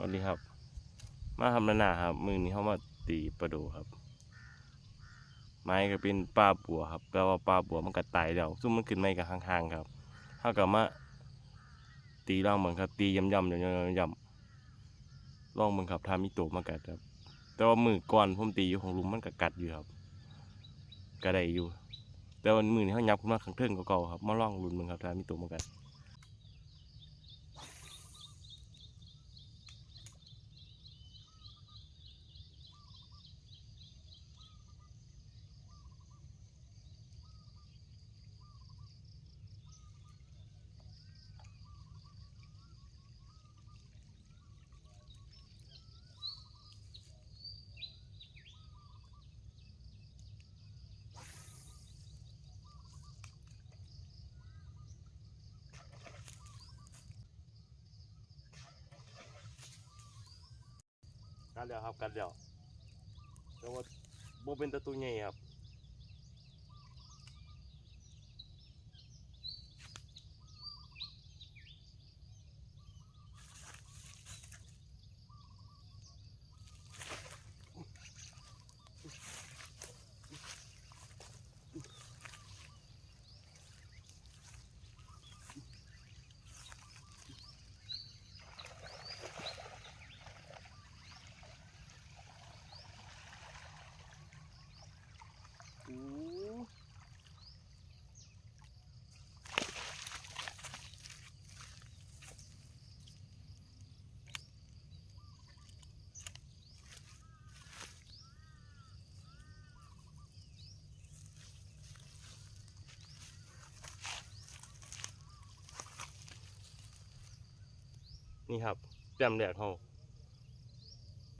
สวัสดีครับ มาทำนานาครับ มือนี้เขามาตีปลาดูครับ ไม้ก็เป็นปลาบัวครับแปลว่าปลาบัวมันก็ตายแล้วซุ่มมันขึ้นไม่กับห่างๆครับเขาก็มาตีร่องเหมือนครับ ตีย่ำๆย่ำๆย่ำร่องเหมือนครับทามิโตะมากัดครับ แต่ว่ามือก่อนผมตีอยู่ของลุมมันก็กัดอยู่ครับก็ได้อยู่ แต่วันมือนี้เขายับขึ้นมาข้างเทิงก็เก่าๆครับมาล่องลุนมึงครับทามิโตะมากัด กัดแล้วครับกัดแล้วแต่ว่าโบเป็นตะตูใหญ่ครับ นี่ครับแจ่มแดดเขา